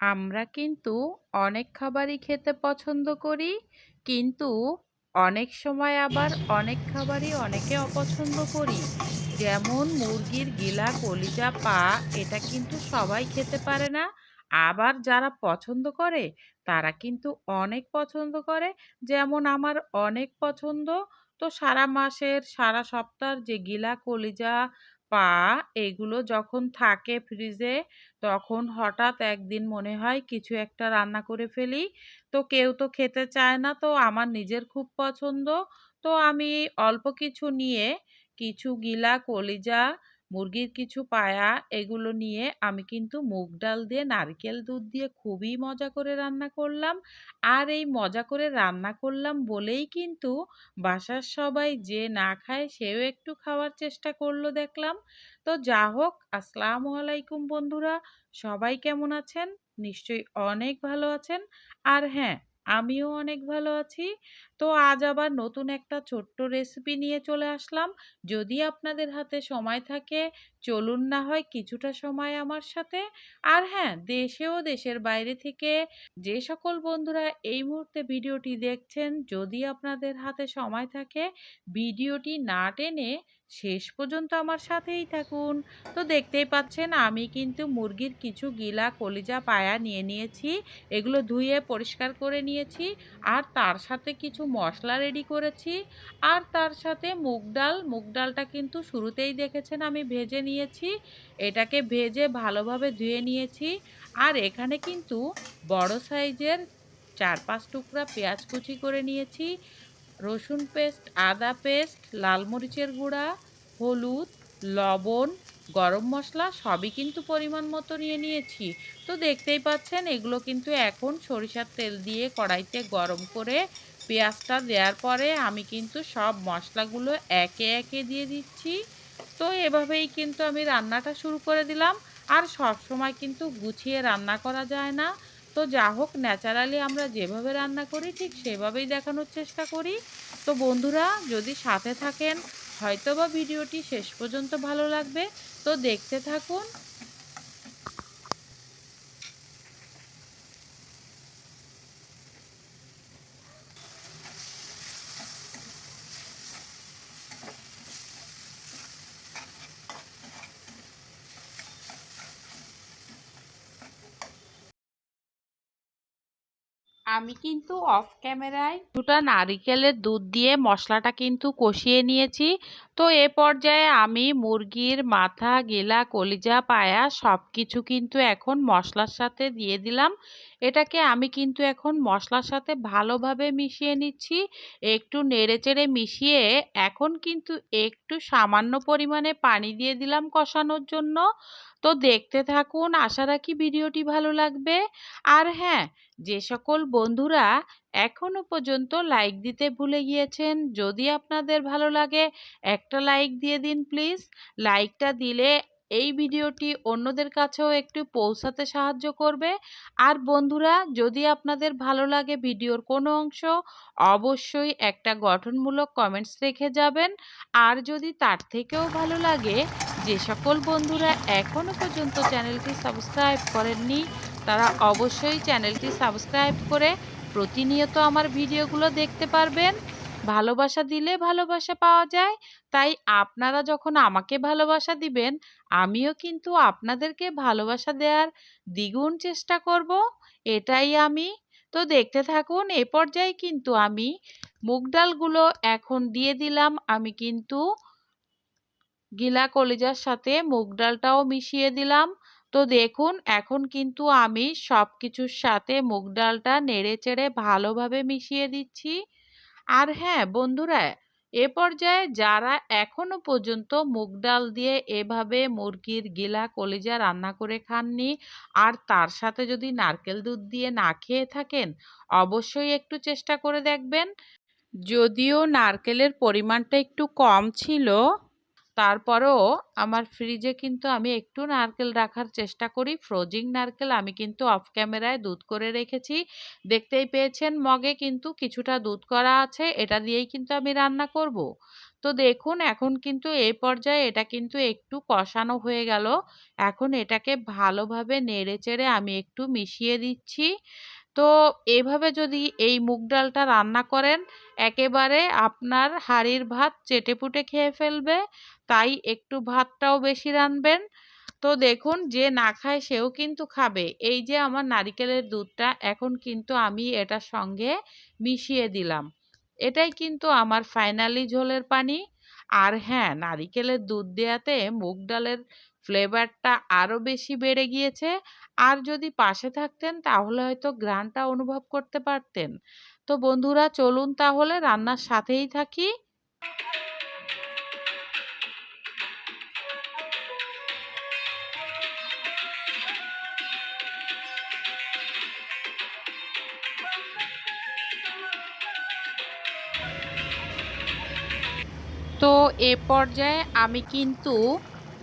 আমরা কিন্তু অনেক খাবারই খেতে পছন্দ করি, কিন্তু অনেক সময় আবার অনেক খাবারই অনেকে অপছন্দ করি। যেমন মুরগির গিলা, কলিজা, পা, এটা কিন্তু সবাই খেতে পারে না। আবার যারা পছন্দ করে, তারা কিন্তু অনেক পছন্দ করে। যেমন আমার অনেক পছন্দ, তো সারা মাসের, সারা সপ্তাহের যে গিলা, কলিজা পা এগুলো যখন থাকে ফ্রিজে তখন হঠাৎ একদিন মনে হয় কিছু একটা রান্না করে ফেলি। তো কেউ তো খেতে চায় না, তো আমার নিজের খুব পছন্দ। তো আমি অল্প কিছু নিয়ে কিছু গিলা কলিজা মুরগির কিছু পায়া এগুলো নিয়ে আমি কিন্তু মুগ ডাল দিয়ে, নারকেল দুধ দিয়ে খুবই মজা করে রান্না করলাম। আর এই মজা করে রান্না করলাম বলেই কিন্তু বাসার সবাই যে না খায় সেও একটু খাওয়ার চেষ্টা করল দেখলাম। তো যা হোক, আসসালামু আলাইকুম বন্ধুরা। সবাই কেমন আছেন? নিশ্চয়ই অনেক ভালো আছেন। আর হ্যাঁ আমিও অনেক ভালো আছি। তো আজ আবার নতুন একটা ছোট্ট রেসিপি নিয়ে চলে আসলাম। যদি আপনাদের হাতে সময় থাকে, চলুন না হয় কিছুটা সময় আমার সাথে। আর হ্যাঁ দেশেও দেশের বাইরে থেকে যে সকল বন্ধুরা এই মুহূর্তে ভিডিওটি দেখছেন, যদি আপনাদের হাতে সময় থাকে, ভিডিওটি না টেনে শেষ পর্যন্ত আমার সাথেই থাকুন। তো দেখতেই পাচ্ছেন, আমি কিন্তু মুরগির কিছু গিলা কলিজা পায়া নিয়ে নিয়েছি, এগুলো ধুয়ে পরিষ্কার করে নিয়েছি, আর তার সাথে কিছু মশলা রেডি করেছি, আর তার সাথে মুগ ডাল, মুগ ডালটা কিন্তু শুরুতেই দেখেছেন আমি ভেজে নিয়েছি, এটাকে ভেজে ভালোভাবে ধুয়ে নিয়েছি, আর এখানে কিন্তু বড় সাইজের চার পাঁচ টুকরা পেঁয়াজ কুচি করে নিয়েছি রসুন পেস্ট, আদা পেস্ট, লাল মরিচের গুঁড়া, হলুদ, লবণ, গরম মশলা সবই কিন্তু পরিমাণ মতো নিয়ে নিয়েছি। তো দেখতেই পাচ্ছেন, এগুলো কিন্তু এখন সরিষার তেল দিয়ে কড়াইতে গরম করে পেঁয়াজটা দেওয়ার পরে আমি কিন্তু সব মশলাগুলো একে একে দিয়ে দিচ্ছি। তো এভাবেই কিন্তু আমি রান্নাটা শুরু করে দিলাম। আর সব সময় কিন্তু গুছিয়ে রান্না করা যায় না। তো যা হোক, ন্যাচারালি আমরা যেভাবে রান্না করি, ঠিক সেভাবেই দেখানোর চেষ্টা করি। তো বন্ধুরা, যদি সাথে থাকেন, হয়তোবা ভিডিওটি শেষ পর্যন্ত ভালো লাগবে। তো দেখতে থাকুন আমি কিন্তু অফ ক্যামেরায় দুটা নারিকেলের দুধ দিয়ে মশলাটা কিন্তু কষিয়ে নিয়েছি। তো এ পর্যায়ে আমি মুরগির মাথা, গেলা, কলিজা, পায়া সব কিছু কিন্তু এখন মশলার সাথে দিয়ে দিলাম। এটাকে আমি কিন্তু এখন মশলার সাথে ভালোভাবে মিশিয়ে নিচ্ছি। একটু নেড়েচেড়ে মিশিয়ে এখন কিন্তু একটু সামান্য পরিমাণে পানি দিয়ে দিলাম কষানোর জন্য। তো দেখতে থাকুন, আশা রাখি ভিডিওটি ভালো লাগবে। আর হ্যাঁ যে সকল বন্ধুরা এখনও পর্যন্ত লাইক দিতে ভুলে গিয়েছেন, যদি আপনাদের ভালো লাগে একটা লাইক দিয়ে দিন প্লিজ। লাইকটা দিলে এই ভিডিওটি অন্যদের কাছেও একটু পৌঁছাতে সাহায্য করবে। আর বন্ধুরা, যদি আপনাদের ভালো লাগে ভিডিওর কোনো অংশ, অবশ্যই একটা গঠনমূলক কমেন্টস রেখে যাবেন। আর যদি তার থেকেও ভালো লাগে, যে সকল বন্ধুরা এখনও পর্যন্ত চ্যানেলটি সাবস্ক্রাইব করেননি, তারা অবশ্যই চ্যানেলটি সাবস্ক্রাইব করে প্রতিনিয়ত আমার ভিডিওগুলো দেখতে পারবেন। ভালোবাসা দিলে ভালোবাসা পাওয়া যায়। তাই আপনারা যখন আমাকে ভালোবাসা দিবেন, আমিও কিন্তু আপনাদেরকে ভালোবাসা দেওয়ার দ্বিগুণ চেষ্টা করব। এটাই আমি। তো দেখতে থাকুন, এ পর্যায়ে কিন্তু আমি মুগ ডালগুলো এখন দিয়ে দিলাম। আমি কিন্তু গিলা কলিজার সাথে মুগ ডালটাও মিশিয়ে দিলাম। তো দেখুন, এখন কিন্তু আমি সব কিছুর সাথে মুগ ডালটা নেড়ে চেড়ে ভালোভাবে মিশিয়ে দিচ্ছি। আর হ্যাঁ বন্ধুরা, এ পর্যায়ে যারা এখনও পর্যন্ত মুগ ডাল দিয়ে এভাবে মুরগির গিলা কলিজা রান্না করে খাননি আর তার সাথে যদি নারকেল দুধ দিয়ে না খেয়ে থাকেন, অবশ্যই একটু চেষ্টা করে দেখবেন। যদিও নারকেলের পরিমাণটা একটু কম ছিল তারপরেও আমার ফ্রিজে কিন্তু আমি একটু নারকেল রাখার চেষ্টা করি। ফ্রোজিং নারকেল আমি কিন্তু অফ ক্যামেরায় দুধ করে রেখেছি। দেখতেই পেয়েছেন মগে কিন্তু কিছুটা দুধ করা আছে, এটা দিয়েই কিন্তু আমি রান্না করব। তো দেখুন, এখন কিন্তু এই পর্যায়ে এটা কিন্তু একটু কষানো হয়ে গেল। এখন এটাকে ভালোভাবে নেড়ে চেড়ে আমি একটু মিশিয়ে দিচ্ছি। তো এভাবে যদি এই মুগ ডালটা রান্না করেন, একেবারে আপনার হাঁড়ির ভাত চেটেপুটে খেয়ে ফেলবে, তাই একটু ভাতটাও বেশি রানবেন তো দেখুন, যে না খায় সেও কিন্তু খাবে। এই যে আমার নারিকেলের দুধটা, এখন কিন্তু আমি এটার সঙ্গে মিশিয়ে দিলাম। এটাই কিন্তু আমার ফাইনালি ঝোলের পানি। আর হ্যাঁ নারিকেলের দুধ দেওয়াতে মুগ ডালের ফ্লেভারটা আরও বেশি বেড়ে গিয়েছে। আর যদি পাশে থাকতেন, তাহলে হয়তো গ্রানটা অনুভব করতে পারতেন। তো বন্ধুরা, চলুন তাহলে রান্নার সাথেই থাকি। তো এ পর্যায়ে আমি কিন্তু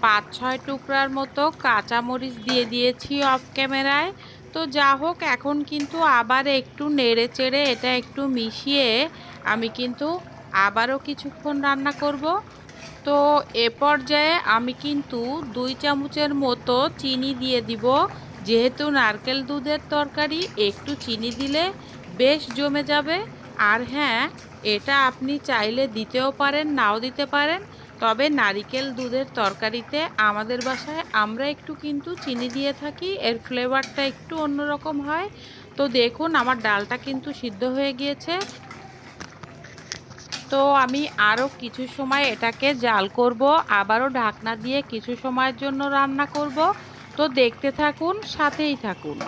পাঁচ ছয় টুকরার মতো কাঁচামরিচ দিয়ে দিয়েছি অফ ক্যামেরায়। তো যা হোক, এখন কিন্তু আবার একটু নেড়ে চেড়ে এটা একটু মিশিয়ে আমি কিন্তু আবারও কিছুক্ষণ রান্না করব। তো এ পর্যায়ে আমি কিন্তু দুই চামচের মতো চিনি দিয়ে দিব। যেহেতু নারকেল দুধের তরকারি, একটু চিনি দিলে বেশ জমে যাবে। আর হ্যাঁ এটা আপনি চাইলে দিতেও পারেন, নাও দিতে পারেন। তবে নারিকেল দুধের তরকারিতে আমাদের বাসায় আমরা একটু কিন্তু চিনি দিয়ে থাকি, এর ফ্লেভারটা একটু অন্যরকম হয়। তো দেখুন, আমার ডালটা কিন্তু সিদ্ধ হয়ে গিয়েছে। তো আমি আরও কিছু সময় এটাকে জাল করব, আবারও ঢাকনা দিয়ে কিছু সময়ের জন্য রান্না করব। তো দেখতে থাকুন, সাথেই থাকুন।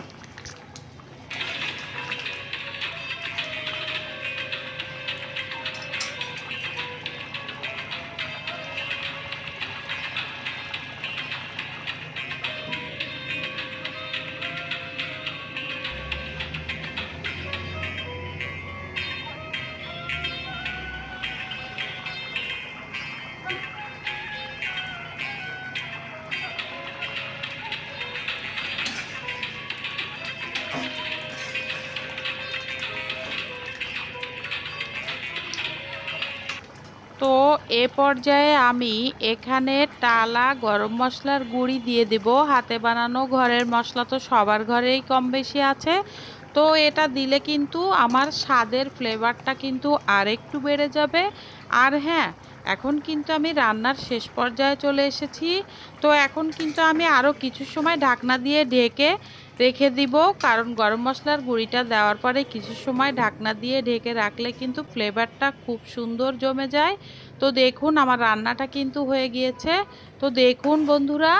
তো এ পর্যায়ে আমি এখানে টালা, গরম মশলার গুঁড়ি দিয়ে দেব। হাতে বানানো ঘরের মশলা তো সবার ঘরেই কম বেশি আছে। তো এটা দিলে কিন্তু আমার স্বাদের ফ্লেভারটা কিন্তু আরেকটু বেড়ে যাবে। আর হ্যাঁ এখন কিন্তু আমি রান্নার শেষ পর্যায়ে চলে এসেছি। তো এখন কিন্তু আমি আরও কিছু সময় ঢাকনা দিয়ে ঢেকে রেখে দিব, কারণ গরম মশলার গুঁড়িটা দেওয়ার পরে কিছু সময় ঢাকনা দিয়ে ঢেকে রাখলে কিন্তু ফ্লেভারটা খুব সুন্দর জমে যায়। তো দেখুন, আমার রান্নাটা কিন্তু হয়ে গিয়েছে। তো দেখুন বন্ধুরা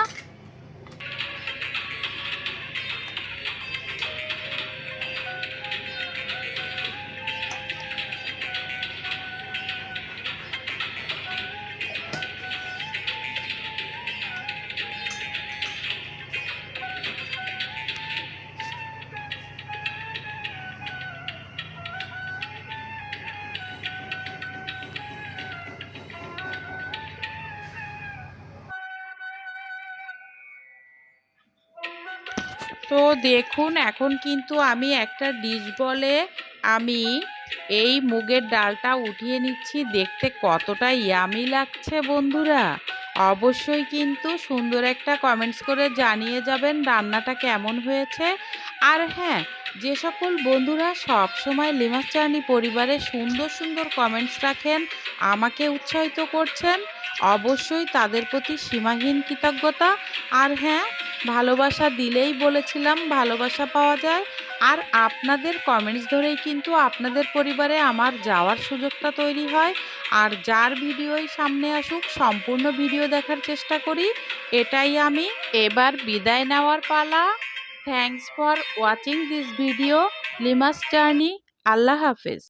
তো দেখুন, এখন কিন্তু আমি একটা ডিশ বলে আমি এই মুগের ডালটা উঠিয়ে নিচ্ছি। দেখতে কতটা ইয়ামি লাগছে বন্ধুরা। অবশ্যই কিন্তু সুন্দর একটা কমেন্টস করে জানিয়ে যাবেন রান্নাটা কেমন হয়েছে। আর হ্যাঁ যে সকল বন্ধুরা সব সময় লিমাস চার্নি পরিবারে সুন্দর সুন্দর কমেন্টস রাখেন, আমাকে উৎসাহিত করছেন, অবশ্যই তাদের প্রতি সীমাহীন কৃতজ্ঞতা। আর হ্যাঁ ভালোবাসা দিলেই বলেছিলাম ভালোবাসা পাওয়া যায়। আর আপনাদের কমেন্টস ধরেই কিন্তু আপনাদের পরিবারে আমার যাওয়ার সুযোগটা তৈরি হয়। আর যার ভিডিওই সামনে আসুক, সম্পূর্ণ ভিডিও দেখার চেষ্টা করি। এটাই আমি। এবার বিদায় নেওয়ার পালা। Thanks for watching this video Lima's journey আল্লাহ হাফেজ।